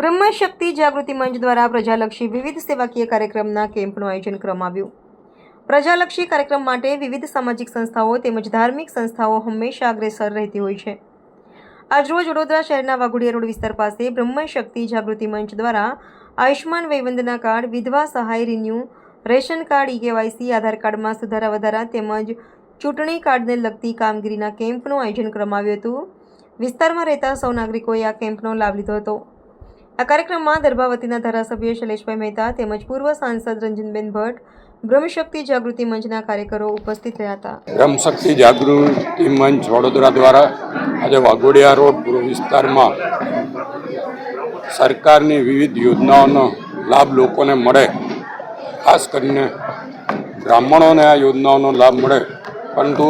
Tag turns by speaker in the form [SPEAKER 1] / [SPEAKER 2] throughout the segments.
[SPEAKER 1] બ્રહ્મશક્તિ જાગૃતિ મંચ દ્વારા પ્રજાલક્ષી વિવિધ સેવાકીય કાર્યક્રમના કેમ્પનું આયોજન કરવામાં આવ્યું. પ્રજાલક્ષી કાર્યક્રમ માટે વિવિધ સામાજિક સંસ્થાઓ તેમજ ધાર્મિક સંસ્થાઓ હંમેશા અગ્રેસર રહેતી હોય છે. આજરોજ વડોદરા શહેરના વાઘોડિયા રોડ વિસ્તાર પાસે બ્રહ્મશક્તિ જાગૃતિ મંચ દ્વારા આયુષ્માન વયવંદના કાર્ડ, વિધવા સહાય, renew, ration card E KYC Aadhaar કાર્ડમાં સુધારા વધારા તેમજ ચૂંટણી કાર્ડને લગતી કામગીરીના કેમ્પનું આયોજન કરવામાં આવ્યું હતું. વિસ્તારમાં રહેતા સૌ નાગરિકોએ આ કેમ્પનો લાભ લીધો હતો. આ કાર્યક્રમમાં દર્ભાવતીના ધારાસભ્ય શૈલેષભાઈ મહેતા તેમજ પૂર્વ સાંસદ રંજનબેન ભટ્ટ, બ્રહ્મશક્તિ જાગૃતિ મંચના કાર્યકરો ઉપસ્થિત રહ્યા હતા.
[SPEAKER 2] બ્રહ્મશક્તિ જાગૃતિ મંચ વડોદરા દ્વારા આજે વાઘોડિયા રોડ પૂર્વ વિસ્તારમાં સરકારની વિવિધ યોજનાઓનો લાભ લોકોને મળે. ખાસ કરીને બ્રાહ્મણોને આ યોજનાઓનો લાભ મળે. પરંતુ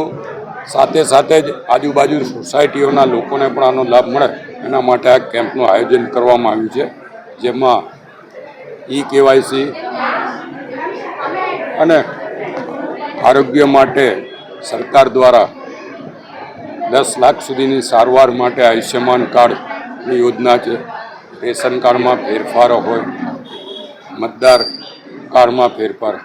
[SPEAKER 2] સાથે સાથે જ આજુબાજુ સોસાયટીઓના લોકોને પણ આનો લાભ મળે. એના માટે આ કેમ્પનું આયોજન કરવામાં આવ્યું છે, જેમાં ઈ કેવાયસી અને આરોગ્ય માટે સરકાર દ્વારા દસ લાખ સુધીની સારવાર માટે આયુષ્યમાન કાર્ડની યોજના છે. રેશન કાર્ડમાં ફેરફારો હોય, મતદાર કાર્ડમાં ફેરફાર.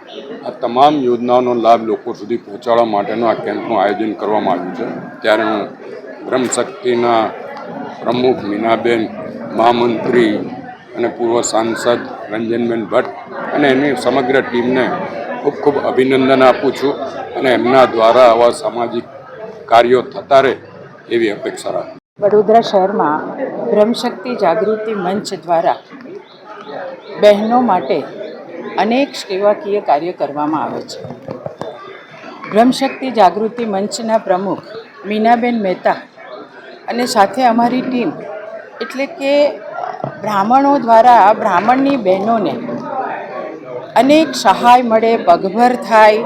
[SPEAKER 2] આ તમામ યોજનાઓનો લાભ લોકો સુધી પહોંચાડવા માટેનું આ કેમ્પનું આયોજન કરવામાં આવ્યું છે. ત્યારે હું બ્રહ્મશક્તિના પ્રમુખ મીનાબેન, મહામંત્રી અને પૂર્વ સાંસદ રંજનબેન ભટ્ટ અને એની સમગ્ર ટીમને ખૂબ ખૂબ અભિનંદન આપું છું અને એમના દ્વારા આવા સામાજિક કાર્યો થતા રહે એવી અપેક્ષા રાખું
[SPEAKER 3] વડોદરા શહેરમાં બ્રહ્મશક્તિ જાગૃતિ મંચ દ્વારા બહેનો માટે અનેક સેવાકીય કાર્ય કરવામાં આવે છે. બ્રહ્મશક્તિ જાગૃતિ મંચના પ્રમુખ મીનાબેન મહેતા અને સાથે અમારી ટીમ, એટલે કે બ્રાહ્મણો દ્વારા બ્રાહ્મણની બહેનોને અનેક સહાય મળે, પગભર થાય,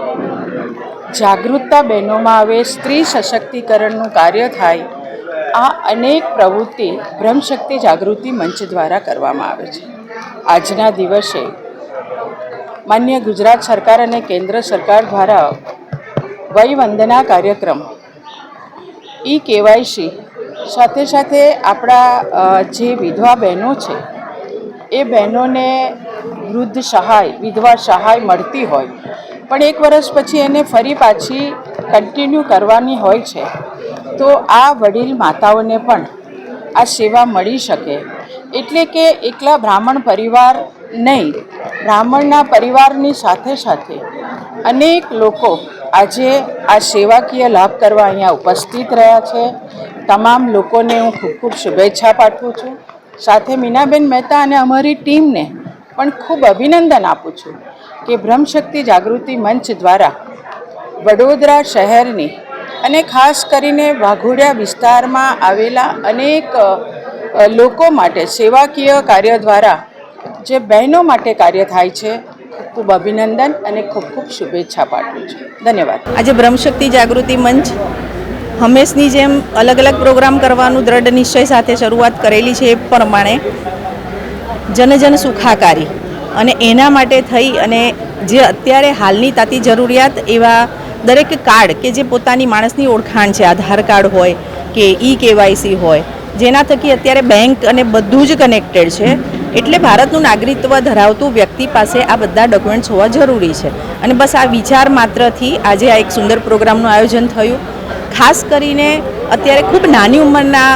[SPEAKER 3] જાગૃતતા બહેનોમાં આવે, સ્ત્રી સશક્તિકરણનું કાર્ય થાય, આ અનેક પ્રવૃત્તિ બ્રહ્મશક્તિ જાગૃતિ મંચ દ્વારા કરવામાં આવે છે. આજના દિવસે માન્ય ગુજરાત સરકાર અને કેન્દ્ર સરકાર દ્વારા વયવંદના કાર્યક્રમ ઈ કેવાયસી સાથે સાથે આપણા જે વિધવા બહેનો છે, એ બહેનોને વૃદ્ધ સહાય, વિધવા સહાય મળતી હોય. પણ એક વર્ષ પછી એને ફરી પાછી કન્ટિન્યુ કરવાની હોય છે. તો આ વડીલ માતાઓને પણ આ સેવા મળી શકે. એટલે કે એકલા બ્રાહ્મણ પરિવાર નહીં બ્રાહ્મણના પરિવારની સાથે સાથે અનેક લોકો આજે આ સેવાકીય લાભ કરવા અહીંયા ઉપસ્થિત રહ્યા છે. તમામ લોકોને હું ખૂબ ખૂબ શુભેચ્છા પાઠવું છું. સાથે મીનાબેન મહેતા અને અમારી ટીમને પણ ખૂબ અભિનંદન આપું છું કે બ્રહ્મશક્તિ જાગૃતિ મંચ દ્વારા વડોદરા શહેરની અને ખાસ કરીને વાઘોડિયા વિસ્તારમાં આવેલા અનેક લોકો માટે સેવાકીય કાર્ય દ્વારા જે બહેનો માટે કાર્ય થાય છે, ખૂબ અભિનંદન અને ખૂબ ખૂબ શુભેચ્છા પાઠવું છું. ધન્યવાદ.
[SPEAKER 4] આજે બ્રહ્મશક્તિ જાગૃતિ મંચ હંમેશની જેમ અલગ અલગ પ્રોગ્રામ કરવાનું દ્રઢ નિશ્ચય સાથે શરૂઆત કરેલી છે એ પ્રમાણે જન જન સુખાકારી અને એના માટે થઈ અને જે અત્યારે હાલની તાતી જરૂરિયાત એવા દરેક કાર્ડ કે જે પોતાની માણસની ઓળખાણ છે, આધાર કાર્ડ હોય કે ઈ કેવાયસી હોય, જેના થકી અત્યારે બેંક અને બધું જ કનેક્ટેડ છે. એટલે ભારતનું નાગરિકત્વ ધરાવતું વ્યક્તિ પાસે આ બધા ડોક્યુમેન્ટ્સ હોવા જરૂરી છે. અને બસ આ વિચાર માત્રથી આજે આ એક સુંદર પ્રોગ્રામનું આયોજન થયું. ખાસ કરીને અત્યારે ખૂબ નાની ઉંમરના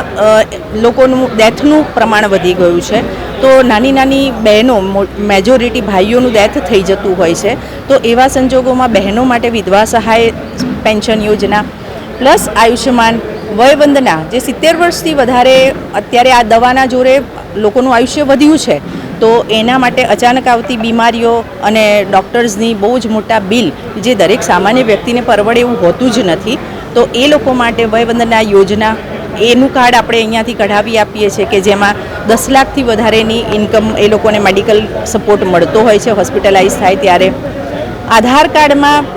[SPEAKER 4] લોકોનું ડેથનું પ્રમાણ વધી ગયું છે. તો નાની નાની બહેનો મેજોરિટી ભાઈઓનું ડેથ થઈ જતું હોય છે. તો એવા સંજોગોમાં બહેનો માટે વિધવા સહાય, પેન્શન યોજના, પ્લસ આયુષ્યમાન વયવંદના, જે સિત્તેર વર્ષથી વધારે અત્યારે આ દવાના જોરે લોકોનું આયુષ્ય વધ્યું છે, તો એના માટે અચાનક આવતી બીમારીઓ અને ડૉક્ટર્સની બહુ જ મોટા બિલ જે દરેક સામાન્ય વ્યક્તિને પરવડે એવું હોતું જ નથી, તો એ લોકો માટે વયવંદના યોજના, એનું કાર્ડ આપણે અહીંયાથી કઢાવી આપીએ છીએ કે જેમાં દસ લાખથી વધારેની ઇન્કમ એ લોકોને મેડિકલ સપોર્ટ મળતો હોય છે, હોસ્પિટલાઇઝ થાય ત્યારે. આધાર કાર્ડમાં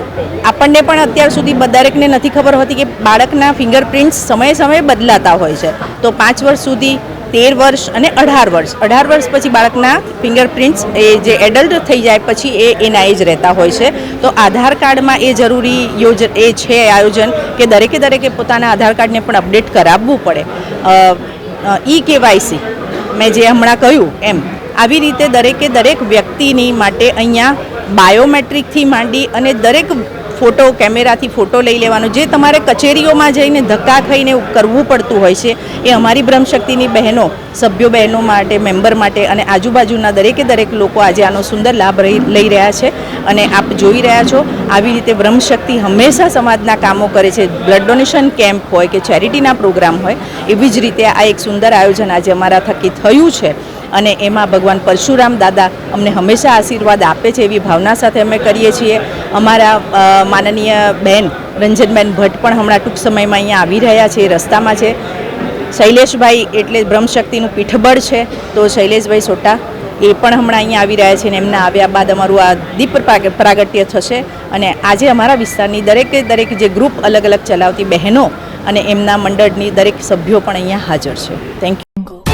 [SPEAKER 4] આપણને પણ અત્યાર સુધી દરેકને નથી ખબર હોતી કે બાળકના ફિંગરપ્રિન્ટ્સ સમયે સમયે બદલાતા હોય છે. તો પાંચ વર્ષ સુધી, તેર વર્ષ અને અઢાર વર્ષ. અઢાર વર્ષ પછી બાળકના ફિંગરપ્રિન્ટ્સ એ જે એડલ્ટ થઈ જાય પછી એ એના એ જ રહેતા હોય છે. તો આધાર કાર્ડમાં એ જરૂરી યોજ એ છે આયોજન કે દરેકે દરેકે પોતાના આધાર કાર્ડને પણ અપડેટ કરાવવું પડે. ઈ કેવાયસી મેં જે હમણાં કહ્યું એમ. આવી રીતે દરેકે દરેક વ્યક્તિની માટે અહીંયા બાયોમેટ્રિકથી માંડી અને દરેક ફોટો કેમેરાથી ફોટો લઈ લેવાનો, જે તમારે કચેરીઓમાં જઈને ધક્કા ખાઈને કરવું પડતું હોય છે, એ અમારી બ્રહ્મશક્તિની બહેનો, સભ્યો બહેનો માટે, મેમ્બર માટે અને આજુબાજુના દરેકે દરેક લોકો આજે આનો સુંદર લાભ લઈ રહ્યા છે અને આપ જોઈ રહ્યા છો, આવી રીતે બ્રહ્મશક્તિ હંમેશા સમાજના કામો કરે છે. બ્લડ ડોનેશન કેમ્પ હોય કે ચેરિટીના પ્રોગ્રામ હોય, એવી જ રીતે આ એક સુંદર આયોજન આજે અમારા થકી થયું છે. અને એમાં ભગવાન પરશુરામ દાદા અમને હંમેશા આશીર્વાદ આપે છે એવી ભાવના સાથે અમે કરીએ છીએ. અમારા માનનીય બહેન રંજનબેન ભટ્ટ પણ હમણાં ટૂંક સમયમાં અહીંયા આવી રહ્યા છે, રસ્તામાં છે. શૈલેષભાઈ એટલે બ્રહ્મશક્તિનું પીઠબળ છે, તો શૈલેષભાઈ સોટા એ પણ હમણાં અહીંયા આવી રહ્યા છે અને એમના આવ્યા બાદ અમારું આ દીપ પ્રાગટ્ય થશે. અને આજે અમારા વિસ્તારની દરેકે દરેક જે ગ્રુપ અલગ અલગ ચલાવતી બહેનો અને એમના મંડળની દરેક સભ્યો પણ અહીંયા હાજર છે. Thank you